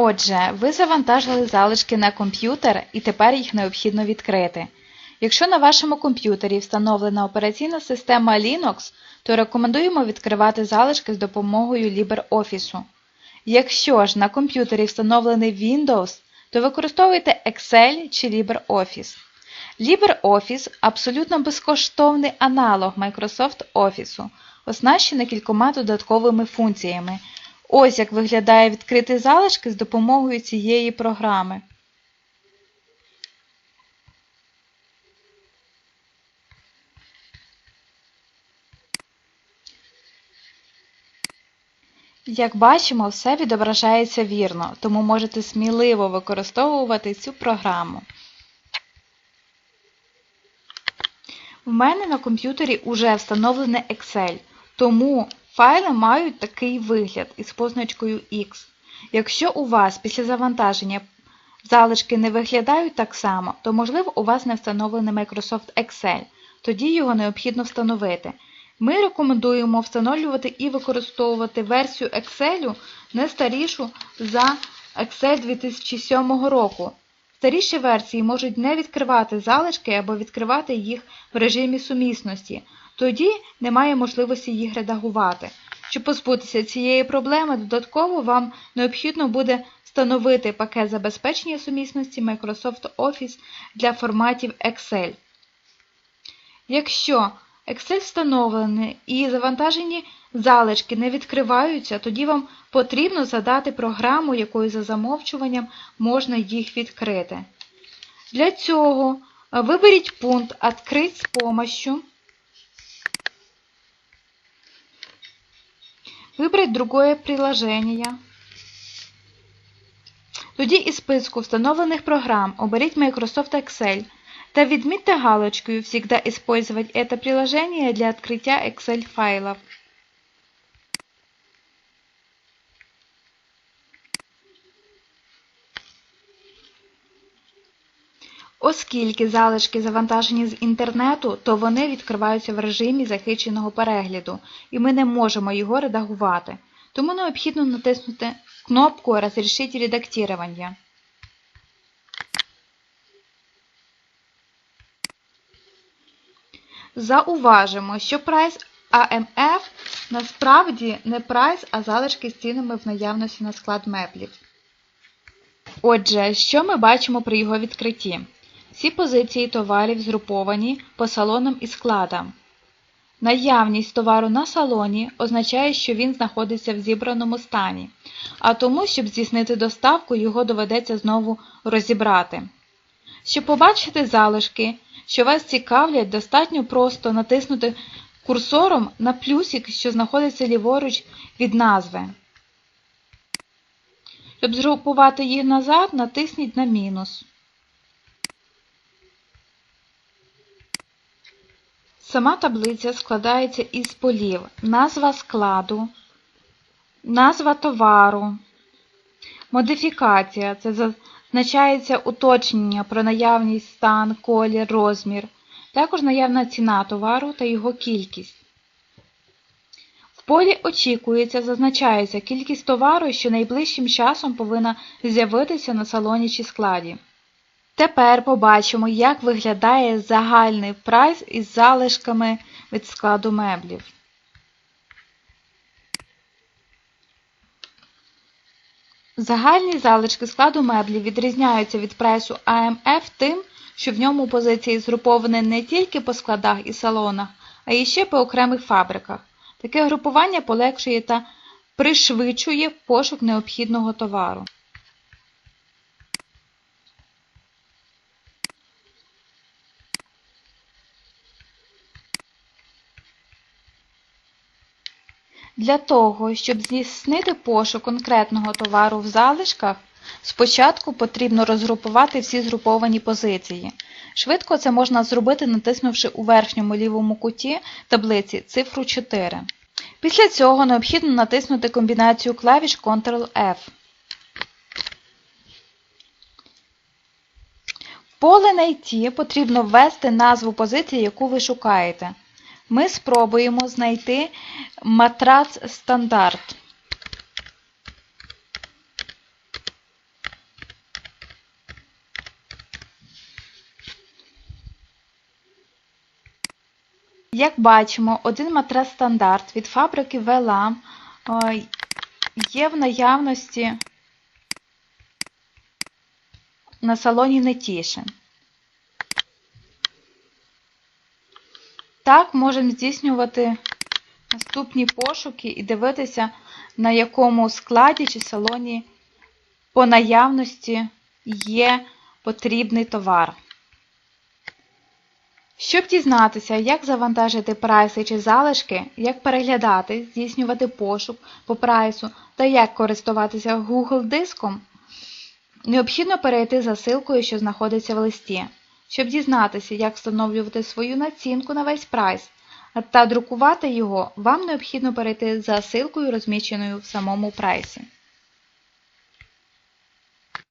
Отже, ви завантажили залишки на комп'ютер і тепер їх необхідно відкрити. Якщо на вашому комп'ютері встановлена операційна система Linux, то рекомендуємо відкривати залишки з допомогою LibreOffice. Якщо ж на комп'ютері встановлений Windows, то використовуйте Excel чи LibreOffice. LibreOffice – абсолютно безкоштовний аналог Microsoft Office, оснащений кількома додатковими функціями. Ось як виглядає відкрити залишки з допомогою цієї програми. Як бачимо, все відображається вірно, тому можете сміливо використовувати цю програму. У мене на комп'ютері вже встановлений Excel, тому файли мають такий вигляд із позначкою X. Якщо у вас після завантаження залишки не виглядають так само, то можливо у вас не встановлений Microsoft Excel, тоді його необхідно встановити. Ми рекомендуємо встановлювати і використовувати версію Excel не старішу за Excel 2007 року. Старіші версії можуть не відкривати залишки або відкривати їх в режимі сумісності, тоді немає можливості їх редагувати. Щоб позбутися цієї проблеми, додатково вам необхідно буде встановити пакет забезпечення сумісності Microsoft Office для форматів Excel. Якщо Excel встановлений і завантажені залишки не відкриваються, тоді вам потрібно задати програму, якою за замовчуванням можна їх відкрити. Для цього виберіть пункт «Открыть з помощью». Вибрать другое приложение. Тоді із списку встановлених програм оберіть Microsoft Excel та відмітьте галочкою «Всегда использовать это приложение для открытия Excel файлов». Оскільки залишки завантажені з інтернету, то вони відкриваються в режимі захищеного перегляду, і ми не можемо його редагувати. Тому необхідно натиснути кнопку «Разрешить редактирование». Зауважимо, що прайс AMF насправді не прайс, а залишки з цінами в наявності на склад меблів. Отже, що ми бачимо при його відкритті? Всі позиції товарів згруповані по салонам і складам. Наявність товару на салоні означає, що він знаходиться в зібраному стані, а тому, щоб здійснити доставку, його доведеться знову розібрати. Щоб побачити залишки, що вас цікавлять, достатньо просто натиснути курсором на плюсик, що знаходиться ліворуч від назви. Щоб згрупувати їх назад, натисніть на мінус. Сама таблиця складається із полів назва складу, назва товару, модифікація це зазначається уточнення про наявність стан, колір, розмір, також наявна ціна товару та його кількість. В полі очікується, зазначається кількість товару, що найближчим часом повинна з'явитися на салоні чи складі. Тепер побачимо, як виглядає загальний прайс із залишками від складу меблів. Загальні залишки складу меблів відрізняються від прайсу AMF тим, що в ньому позиції згруповані не тільки по складах і салонах, а і ще по окремих фабриках. Таке групування полегшує та пришвидшує пошук необхідного товару. Для того, щоб здійснити пошук конкретного товару в залишках, спочатку потрібно розгрупувати всі згруповані позиції. Швидко це можна зробити, натиснувши у верхньому лівому куті таблиці цифру 4. Після цього необхідно натиснути комбінацію клавіш Ctrl-F. В поле «Найти» потрібно ввести назву позиції, яку ви шукаєте ми спробуємо знайти матрац стандарт. Як бачимо, один матрас стандарт від фабрики Велам е, є в наявності на салоні Нетішин. Так, можемо здійснювати наступні пошуки і дивитися, на якому складі чи салоні по наявності є потрібний товар. Щоб дізнатися, як завантажити прайси чи залишки, як переглядати, здійснювати пошук по прайсу та як користуватися Google диском, необхідно перейти за ссылкою, що знаходиться в листі. Щоб дізнатися, як встановлювати свою націнку на весь прайс та друкувати його, вам необхідно перейти за ссылкою, розміщеною в самому прайсі.